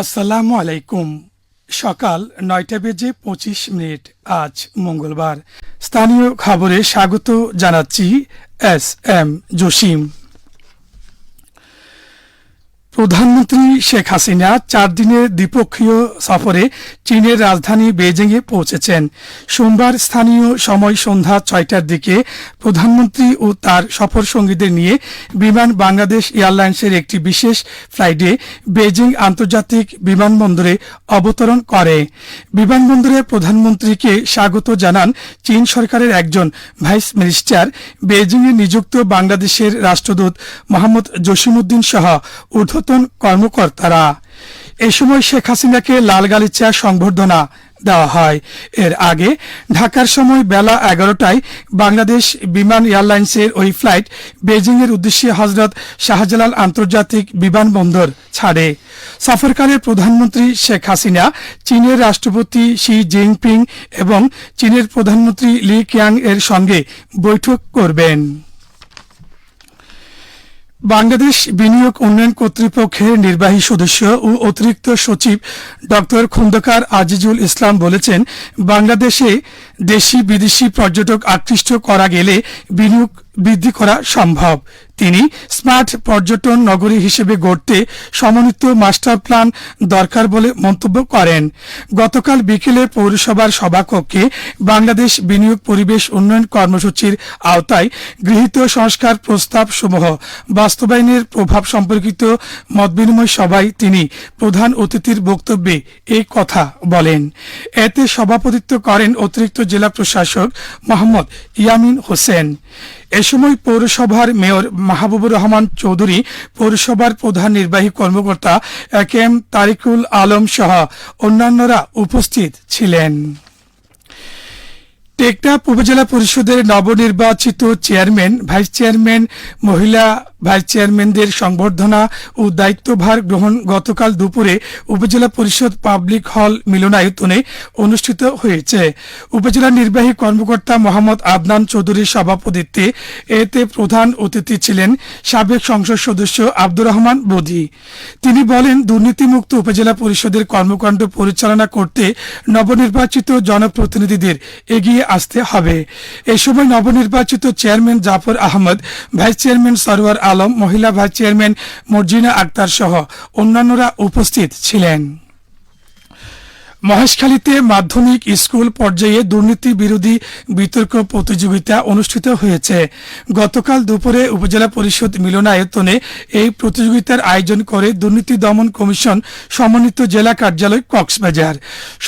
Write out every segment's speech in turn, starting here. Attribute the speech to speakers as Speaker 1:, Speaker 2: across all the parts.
Speaker 1: আসসালামু আলাইকুম। সকাল নয়টা বেজে পঁচিশ মিনিট। আজ মঙ্গলবার। স্থানীয় খবরে স্বাগত জানাচ্ছি এস এম জসিম। প্রধানমন্ত্রী শেখ হাসিনা চার দিনের দ্বিপক্ষীয় সফরে চীনের রাজধানী বেজিংয়ে পৌঁছেছেন। সোমবার স্থানীয় সময় সন্ধ্যা ছয়টার দিকে প্রধানমন্ত্রী ও তার সফর সঙ্গীদের নিয়ে বিমান বাংলাদেশ এয়ারলাইন্সের একটি বিশেষ ফ্লাইটে বেজিং আন্তর্জাতিক বিমানবন্দরে অবতরণ করে। বিমানবন্দরে প্রধানমন্ত্রীকে স্বাগত জানান চীন সরকারের একজন ভাইস মিনিস্টার। বেজিংয়ে নিযুক্ত বাংলাদেশের রাষ্ট্রদূত মোহাম্মদ জসিমউদ্দিন সহ ঊর্ধ্বতন কর্মকর্তারা। এ সময় শেখ হাসিনাকে লাল গালিচা সংবর্ধনা দেওয়া হয়। এর আগে ঢাকার সময় বেলা এগারোটায় বাংলাদেশ বিমান এয়ারলাইন্সের ওই ফ্লাইট বেজিং এর উদ্দেশ্যে হজরত শাহজালাল আন্তর্জাতিক বিমানবন্দর ছাড়ে। সফরকালে প্রধানমন্ত্রী শেখ হাসিনা, চীনের রাষ্ট্রপতি শি জিনপিং এবং চীনের প্রধানমন্ত্রী লি কিয়াং এর সঙ্গে বৈঠক করবেন। বাংলাদেশ বিনিয়োগ উন্নয়ন কর্তৃপক্ষের নির্বাহী সদস্য ও অতিরিক্ত সচিব ডক্টর খন্দকার আজিজুল ইসলাম বলেছেন, বাংলাদেশে দেশি বিদেশি পর্যটক আকৃষ্ট করা গেলে বিনিয়োগ বৃদ্ধি করা সম্ভব। তিনি স্মার্ট পর্যটন নগরী হিসেবে গড়তে সমন্বিত মাস্টার প্ল্যান দরকার বলে মন্তব্য করেন। গতকাল বিকেলে পৌরসভার সভাকক্ষে বাংলাদেশ বিনিয়োগ পরিবেশ উন্নয়ন কর্মসূচির আওতায় গৃহীত সংস্কার প্রস্তাব সমূহ বাস্তবায়নের প্রভাব সম্পর্কিত মতবিনিময় সভায় তিনি প্রধান অতিথির বক্তব্যে এই কথা বলেন। এতে সভাপতিত্ব করেন অতিরিক্ত জেলা প্রশাসক মোহাম্মদ ইয়ামিন হোসেন। এ সময় পৌরসভার মেয়র মাহবুবুর রহমান চৌধুরী, পৌরসভার প্রধান নির্বাহী কর্মকর্তা A K M Tariqul Alam সহ অন্যান্যরা উপস্থিত ছিলেন। টেকনাফ উপজেলা পরিষদের নবনির্বাচিত চেয়ারম্যান, ভাইস চেয়ারম্যান, মহিলা ভাইস চেয়ারম্যানদের সংবর্ধনা ও দায়িত্বভার গ্রহণ গতকাল দুপুরে উপজেলা পরিষদ পাবলিক হল মিলনায়তনে অনুষ্ঠিত হয়েছে। উপজেলা নির্বাহী কর্মকর্তা মোহাম্মদ আদনান চৌধুরীর সভাপতিত্বে এতে প্রধান অতিথি ছিলেন সাবেক সংসদ সদস্য আব্দুর রহমান বদি। তিনি বলেন, দুর্নীতিমুক্ত উপজেলা পরিষদের কর্মকাণ্ড পরিচালনা করতে নবনির্বাচিত জনপ্রতিনিধিদের এগিয়ে আসতে হবে। এ সময় নবনির্বাচিত chairman Jafar Ahmad, vice chairman Sarwar Alam, মহিলা ভাইস চেয়ারম্যান মর্জিনা আক্তার সহ অন্যান্যরা উপস্থিত ছিলেন। মহেশখালীতে মাধ্যমিক স্কুল পর্যায়ে দুর্নীতি বিরোধী বিতর্ক প্রতিযোগিতা অনুষ্ঠিত হয়েছে। গতকাল দুপুরে উপজেলা পরিষদ মিলনায়তনে এই প্রতিযোগিতার আয়োজন করে দুর্নীতি দমন কমিশন সমন্বিত জেলা কার্যালয় কক্সবাজার।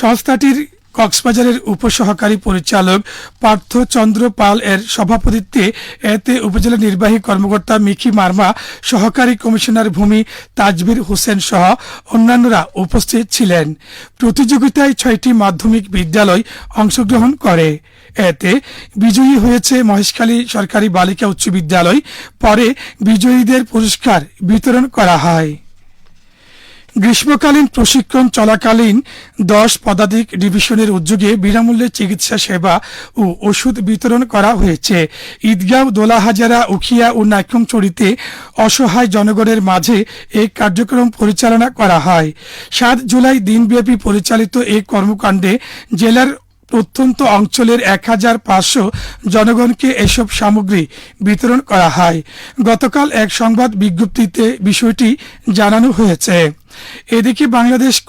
Speaker 1: সংস্থাটির কক্সবাজারের উপসহকারী পরিচালক পার্থ চন্দ্র পাল এর সভাপতিত্বে এতে উপজেলা নির্বাহী কর্মকর্তা মিকি মার্মা, সহকারী কমিশনার ভূমি তাজবির হোসেন সহ অন্যান্যরা উপস্থিত ছিলেন। প্রতিযোগিতায় ছয়টি মাধ্যমিক বিদ্যালয় অংশগ্রহণ করে। এতে বিজয়ী হয়েছে মহেশখালী সরকারি বালিকা উচ্চ বিদ্যালয়। পরে বিজয়ীদের পুরস্কার বিতরণ করা হয়। গ্রীষ্মকালীন প্রশিক্ষণ চলাকালীন দশ পদাতিক ডিভিশনের উদ্যোগে বিনামূল্যে চিকিৎসা সেবা ও ওষুধ বিতরণ করা হয়েছে। ঈদগাঁও, দোলাহাজারা, উখিয়া ও নাইকংচড়িতে অসহায় জনগণের মাঝে এই কার্যক্রম পরিচালনা করা হয়। সাত জুলাই দিনব্যাপী পরিচালিত এই কর্মকাণ্ডে জেলার প্রত্যন্ত অঞ্চলের এক হাজার পাঁচশো জনগণকে এসব সামগ্রী বিতরণ করা হয়। গতকাল এক সংবাদ বিজ্ঞপ্তিতে বিষয়টি জানানো হয়েছে। এদিকে Bangladesh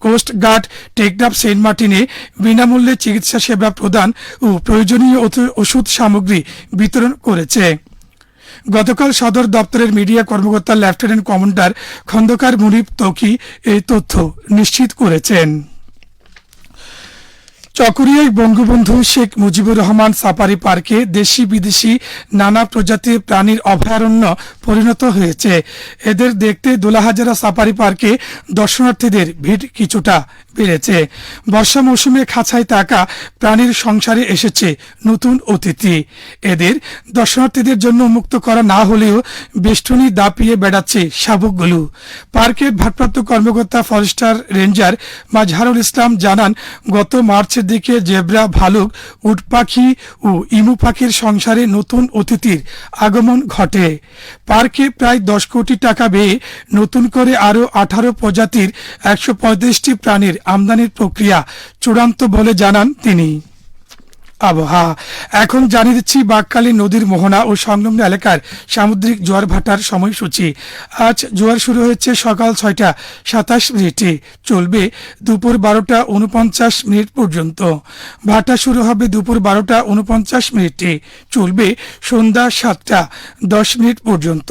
Speaker 1: coast guard Teknaf Saint মার্টিনে বিনামূল্যে চিকিৎসা সেবা প্রদান ও প্রয়োজনীয় ওষু- ওষুধ সামগ্রী বিতরণ করেছে। গতকাল সদর দপ্তরের মিডিয়া কর্মকর্তা লেফটেন্যান্ট কমান্ডার খন্দকার মুনিব তকি এই তথ্য নিশ্চিত করেছেন। চকরিয়ায় বঙ্গবন্ধু শেখ মুজিবুর রহমান সাফারি পার্কে দেশি বিদেশি নানা প্রজাতির প্রাণীর অভয়ারণ্য পরিণত হয়েছে। এদের দেখতে দোলাহাজারা সাফারি পার্কে দর্শনার্থীদের ভিড় কিছুটা। বেড়েছে বর্ষা মৌসুমে খাঁচায় থাকা প্রাণীর সংসারে এসেছে নতুন অতিথি। এদের দর্শনার্থীদের জন্য মুক্ত করা না হলেও বেষ্টনী দাপিয়ে বেড়াচ্ছে শাবকগুলো। পার্কের ভারপ্রাপ্ত কর্মকর্তা ফরেস্টার রেঞ্জার মাজহারুল ইসলাম জানান, গত মার্চের দিকে জেব্রা, ভালুক, উট পাখি ও ইমু পাখির সংসারে নতুন অতিথির আগমন ঘটে। পার্কে প্রায় দশ কোটি টাকা ব্যয়ে নতুন করে আরও আঠারো প্রজাতির একশো পঁয়ত্রিশটি প্রাণীর আমদানির প্রক্রিয়া চূড়ান্ত বলে জানান তিনি। আবহাওয়া। এখন জানিয়ে দিচ্ছি, বাকখালী নদীর মোহনা ও সংলগ্ন এলাকার সামুদ্রিক জোয়ার ভাটার সময়সূচি। আজ জোয়ার শুরু হয়েছে সকাল ছয়টা সাতাশ মিনিটে। চলবে দুপুর বারোটা উনপঞ্চাশ মিনিট পর্যন্ত। ভাটা শুরু হবে দুপুর বারোটা উনপঞ্চাশ মিনিটে। চলবে সন্ধ্যা সাতটা দশ মিনিট পর্যন্ত।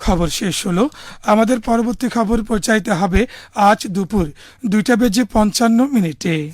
Speaker 1: খবর শেষ হলো। আমাদের পরবর্তী খবর পৌঁছাইতে হবে আজ দুপুর দুইটা বেজে পঞ্চান্ন মিনিটে।